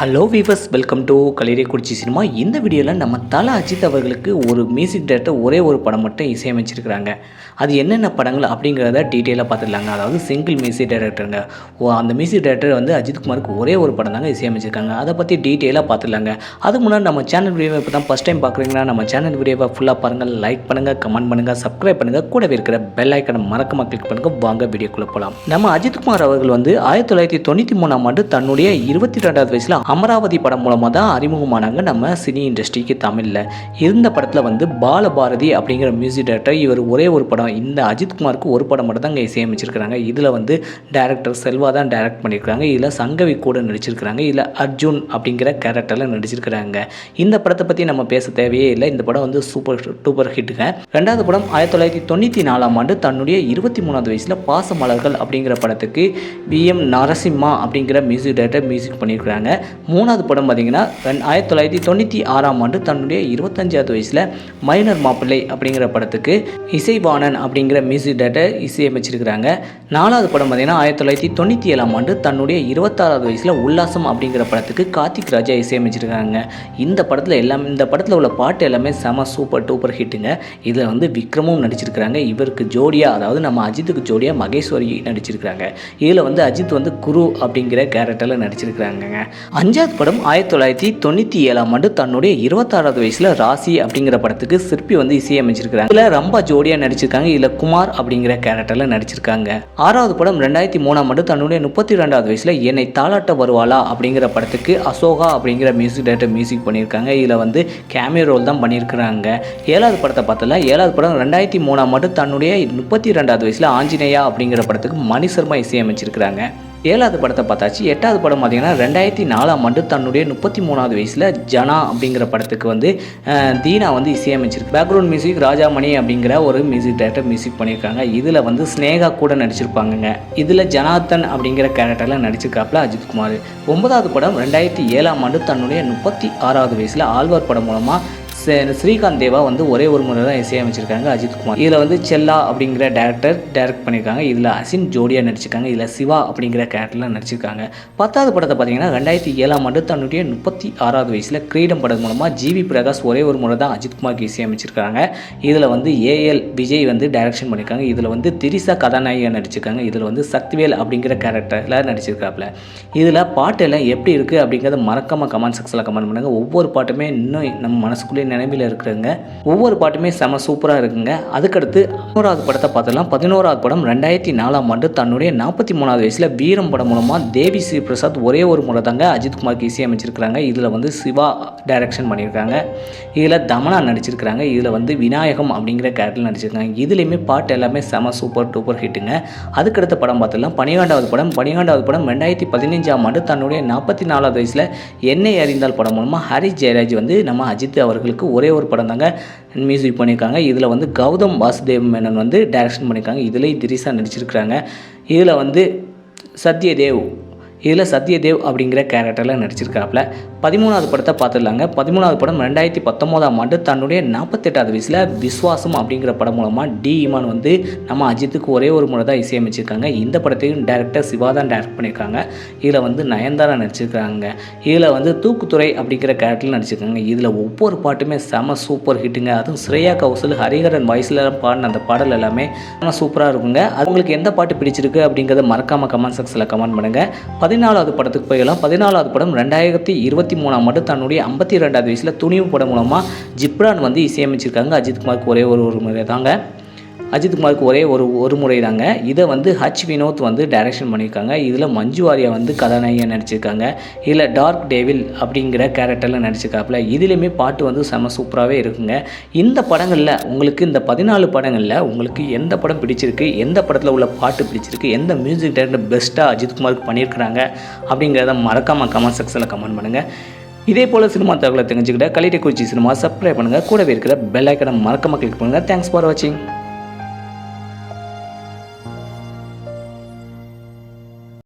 Hello viewers welcome to Kurichi cinema இந்த வீடியோவில் நம்ம தல அஜித் அவர்களுக்கு ஒரு மியூசிக் டேரக்டர் ஒரே ஒரு படம் மட்டும் இசையமைச்சிருக்கிறாங்க. அது என்னென்ன படங்கள் அப்படிங்கிறத டீட்டெயிலாக பார்த்துடலாங்க. அதாவது சிங்கிள் மியூசிக் டைரக்டருங்க ஓ அந்த மியூசிக் டைரக்டர் வந்து அஜித் குமாருக்கு ஒரே ஒரு படம் தாங்க இசையமைச்சிருக்காங்க. அதை பற்றி டீட்டெயிலாக பார்த்துடலாங்க. அதுக்கு முன்னாடி நம்ம சேனல் வீடியோவை இப்போ தான் ஃபஸ்ட் டைம் பார்க்குறீங்கன்னா நம்ம சேனல் வீடியோவை ஃபுல்லாக பாருங்கள் லைக் பண்ணுங்கள் கமெண்ட் பண்ணுங்கள் சப்ஸ்கிரைப் பண்ணுங்கள் கூடவே இருக்கிற பெல் ஐக்கனை மறக்காமல் கிளிக் பண்ணுங்கள் வாங்க வீடியோக்குள்ளே போகலாம் நம்ம அஜித் குமார் அவர்கள் வந்து ஆயிரத்தி தொள்ளாயிரத்தி தொண்ணூற்றி மூணாம் ஆண்டு தன்னுடைய இருபத்தி ரெண்டாவது வயசில் அமராவதி படம் மூலமாக தான் அறிமுகமானாங்க நம்ம சினி இண்டஸ்ட்ரிக்கு தமிழில். இருந்த படத்தில் வந்து பாலபாரதி அப்படிங்கிற மியூசிக் டைரக்டர் இவர் ஒரே ஒரு படம் இந்த அஜித் குமாருக்கு ஒரு படம் மட்டும் தான் இங்கே இசையமைச்சிருக்கிறாங்க. இதில் வந்து டேரக்டர் செல்வா தான் டைரக்ட் பண்ணியிருக்காங்க இதில் சங்கவி கூட நடிச்சிருக்கிறாங்க. இதில் அர்ஜுன் அப்படிங்கிற கேரக்டரில் நடிச்சிருக்கிறாங்க. இந்த படத்தை பற்றி நம்ம பேச தேவையே இல்லை. இந்த படம் வந்து சூப்பர் டூப்பர் ஹிட்டுங்க ரெண்டாவது படம் ஆயிரத்தி தொள்ளாயிரத்தி தொண்ணூற்றி நாலாம் ஆண்டு தன்னுடைய இருபத்தி மூணாவது வயசில் பாசமலர்கள் அப்படிங்கிற படத்துக்கு வி எம் நரசிம்மா அப்படிங்கிற மியூசிக் டைரக்டர் மியூசிக் பண்ணியிருக்கிறாங்க மூணாவது படம் பார்த்தீங்கன்னா ஆயிரத்தி தொள்ளாயிரத்தி தொண்ணூற்றி ஆறாம் ஆண்டு தன்னுடைய இருபத்தஞ்சாவது வயசில் மைனர் மாப்பிள்ளை அப்படிங்கிற படத்துக்கு இசைவாணன் அப்படிங்கிற மியூசிக் டைரக்டர் இசையமைச்சிருக்கிறாங்க. நாலாவது படம் பார்த்தீங்கன்னா ஆயிரத்தி தொள்ளாயிரத்தி தொண்ணூற்றி ஏழாம் ஆண்டு தன்னுடைய இருபத்தாறாவது வயசில் உல்லாசம் அப்படிங்கிற படத்துக்கு கார்த்திக் ராஜா இசையமைச்சிருக்காங்க. இந்த படத்தில் எல்லாம் இந்த படத்தில் உள்ள பாட்டு எல்லாமே செம சூப்பர் டூப்பர் ஹிட்டுங்க இதில் வந்து விக்ரமும் நடிச்சிருக்கிறாங்க. இவருக்கு ஜோடியாக அதாவது நம்ம அஜித்துக்கு ஜோடியாக மகேஸ்வரி நடிச்சிருக்கிறாங்க. இதில் வந்து அஜித் வந்து குரு அப்படிங்கிற கேரக்டரில் நடிச்சிருக்கிறாங்க அஞ்சாவது படம் ஆயிரத்தி தொள்ளாயிரத்தி தொண்ணூற்றி ஏழாம் ஆண்டு தன்னுடைய இருபத்தாறாவது வயசில் ராசி அப்படிங்கிற படத்துக்கு சிற்பி வந்து இசையமைச்சிருக்கிறாங்க. இதில் ரொம்ப ஜோடியாக நடிச்சிருக்காங்க. இதில் குமார் அப்படிங்கிற கேரக்டரில் நடிச்சிருக்காங்க. ஆறாவது படம் ரெண்டாயிரத்தி மூணாம் ஆண்டு தன்னுடைய முப்பத்தி ரெண்டாவது வயசில் என்னை தாளாட்ட வருவாளா அப்படிங்கிற படத்துக்கு அசோகா அப்படிங்கிற மியூசிக் டைரக்டர் மியூசிக் பண்ணியிருக்காங்க. இதில் வந்து கேமியோ ரோல் தான் பண்ணியிருக்கிறாங்க. ஏழாவது படத்தை பார்த்தல ஏழாவது படம் ரெண்டாயிரத்தி மூணாம் ஆண்டு தன்னுடைய முப்பத்தி ரெண்டாவது வயசில் ஆஞ்சநேயா அப்படிங்கிற படத்துக்கு மணி சர்மா இசையமைச்சிருக்கிறாங்க. ஏழாவது படத்தை பார்த்தாச்சு. எட்டாவது படம் பார்த்தீங்கன்னா ரெண்டாயிரத்தி நாலாம் ஆண்டு தன்னுடைய முப்பத்தி மூணாவது வயசில் ஜனா அப்படிங்கிற படத்துக்கு வந்து தீனா வந்து இசையமைச்சிருக்கு. பேக்ரவுண்ட் மியூசிக் ராஜாமணி அப்படிங்கிற ஒரு மியூசிக் டைரக்டர் மியூசிக் பண்ணியிருக்காங்க. இதில் வந்து ஸ்னேகா கூட நடிச்சிருப்பாங்கங்க. இதில் ஜனார்த்தன் அப்படிங்கிற கேரக்டரில் நடிச்சிருக்காப்புல அஜித் குமார். ஒன்பதாவது படம் ரெண்டாயிரத்தி ஏழாம் ஆண்டு தன்னுடைய முப்பத்தி ஆறாவது வயசில் ஆழ்வார் படம் மூலமாக ஸ்ரீகாந்த் தேவா வந்து ஒரே ஒரு முறை தான் இசையமைச்சிருக்காங்க அஜித் குமார். இதில் வந்து செல்லா அப்படிங்கிற டேரக்டர் டைரக்ட் பண்ணியிருக்காங்க இதில் அசின் ஜோடியாக நடிச்சிருக்காங்க. இதில் சிவா அப்படிங்கிற கேரக்டரில் நடிச்சிருக்காங்க. பத்தாவது படத்தை பார்த்தீங்கன்னா ரெண்டாயிரத்தி ஏழாம் ஆண்டு தன்னுடைய முப்பத்தி ஆறாவது வயசில் கிரீடம் படம் மூலமாக ஜிவி பிரகாஷ் ஒரே ஒரு முறை தான் அஜித் குமாருக்கு இசையமைச்சிருக்காங்க. இதில் வந்து ஏஎல் விஜய் வந்து டைரக்ஷன் பண்ணியிருக்காங்க இதில் வந்து திரிசா கதாநாயகியாக நடிச்சிருக்காங்க. இதில் வந்து சக்திவேல் அப்படிங்கிற கேரக்டரில் நடிச்சிருக்காப்புல. இதில் பாட்டு எல்லாம் எப்படி இருக்குது அப்படிங்கிறத மறக்காமல் கமெண்ட் செக்ஷனில் கமெண்ட் பண்ணுங்கள் ஒவ்வொரு பாட்டுமே இன்னும் நம்ம மனசுக்குள்ளேயே நினைவில் இருக்கிறங்க ஒவ்வொரு பாட்டுமே செம சூப்பராக இருக்குங்க. அதுக்கடுத்து பதினோராவது படத்தை பார்த்தலாம் பதினோராவது படம் ரெண்டாயிரத்தி நாலாம் ஆண்டு தன்னுடைய நாற்பத்தி மூணாவது வயசில் வீரம் படம் மூலமாக தேவி ஸ்ரீ பிரசாத் ஒரே ஒரு முறை தாங்க அஜித்குமார்க்கு இசையமைச்சிருக்கிறாங்க இதில் வந்து சிவா டைரக்ஷன் பண்ணியிருக்காங்க. இதில் தமனா நடிச்சிருக்கிறாங்க. இதில் வந்து விநாயகம் அப்படிங்கிற கேரக்டர் நடிச்சிருக்காங்க. இதுலேயுமே பாட்டு எல்லாமே செம சூப்பர் டூப்பர் ஹிட்டுங்க. அதுக்கடுத்த படம் பார்த்துலாம் பனிரெண்டாவது படம். பனிரெண்டாவது படம் ரெண்டாயிரத்தி பதினஞ்சாம் ஆண்டு தன்னுடைய நாற்பத்தி நாலாவது வயசில் என்னை அறிந்தால் படம் மூலமாக ஹரிஷ் ஜெயராஜ் வந்து நம்ம அஜித் அவர்களுக்கு ஒரே ஒரு படம் தாங்க மியூசிக் பண்ணியிருக்காங்க இதில் வந்து கௌதம் வாசுதேவ் மேனன் வந்து டைரக்ஷன் பண்ணியிருக்காங்க இதுலேயும் திரிசா நடிச்சிருக்கிறாங்க. இதில் வந்து சத்யதேவ். இதில் சத்யதேவ் அப்படிங்கிற கேரக்டரில் நடிச்சிருக்காப்புல. பதிமூணாவது படத்தை பார்த்துடலாங்க. பதிமூணாவது படம் ரெண்டாயிரத்தி பத்தொம்போதாம் ஆண்டு தன்னுடைய நாற்பத்தெட்டாவது வயசில் விஸ்வாசம் அப்படிங்கிற படம் மூலமாக டி இமான் வந்து நம்ம அஜித்துக்கு ஒரே ஒரு முறை தான் இசையமைச்சிருக்காங்க. இந்த படத்தையும் டேரக்டர் சிவா தான் டேரக்ட் பண்ணியிருக்காங்க. இதில் வந்து நயன்தாரா நடிச்சிருக்காங்க. இதில் வந்து தூக்குத்துறை அப்படிங்கிற கேரக்டரில் நடிச்சிருக்காங்க. இதில் ஒவ்வொரு பாட்டுமே செம சூப்பர் ஹிட்டுங்க அதுவும் ஸ்ரேயா கௌசல் ஹரிஹரன் வாய்ஸில் பாடின அந்த பாடல் எல்லாமே ஆனால் சூப்பராக இருக்குங்க. அது உங்களுக்கு எந்த பாட்டு பிடிச்சிருக்கு அப்படிங்கிறத மறக்காமல் கமெண்ட் செக்ஷனில் கமெண்ட் பண்ணுங்கள் பதினாலாவது படத்துக்கு போயிடலாம். பதினாலாவது படம் ரெண்டாயிரத்தி இருபத்தி மூணாம் ஆண்டு தன்னுடைய ஐம்பத்தி ரெண்டாவது வயசில் துணிவு படம் மூலமாக ஜிப்ரான் வந்து இசையமைச்சிருக்காங்க. அஜித் ஒரே ஒரு ஒரு முறை தாங்க அஜித் குமாருக்கு ஒரே ஒரு ஒரு முறை தாங்க இதை வந்து ஹச் வினோத் வந்து டைரக்ஷன் பண்ணியிருக்காங்க. இதில் மஞ்சு வாரியா வந்து கதாநாயகியாக நடிச்சிருக்காங்க. இதில் டார்க் டேவில் அப்படிங்கிற கேரக்டரில் நடிச்சிருக்காப்புல. இதுலேயுமே பாட்டு வந்து செம சூப்பராகவே இருக்குங்க. இந்த படங்களில் உங்களுக்கு இந்த பதினாலு படங்களில் உங்களுக்கு எந்த படம் பிடிச்சிருக்கு? எந்த படத்தில் உள்ள பாட்டு பிடிச்சிருக்கு? எந்த மியூசிக் டைரக்டர் பெஸ்ட்டாக அஜித் குமாருக்கு பண்ணியிருக்கிறாங்க? அப்படிங்கிறத மறக்காமல் கமெண்ட் செக்ஷனில் கமெண்ட் பண்ணுங்கள் இதே போல் சினிமா தகவலை தெரிஞ்சுக்கிட்ட கலிட்டை குறிச்சி சினிமா சப்ஸ்கிரைப் பண்ணுங்கள் கூடவே இருக்கிற பெல் ஐக்கனை மறக்காமல் கிளிக் பண்ணுங்கள் தேங்க்ஸ் ஃபார் வாட்சிங்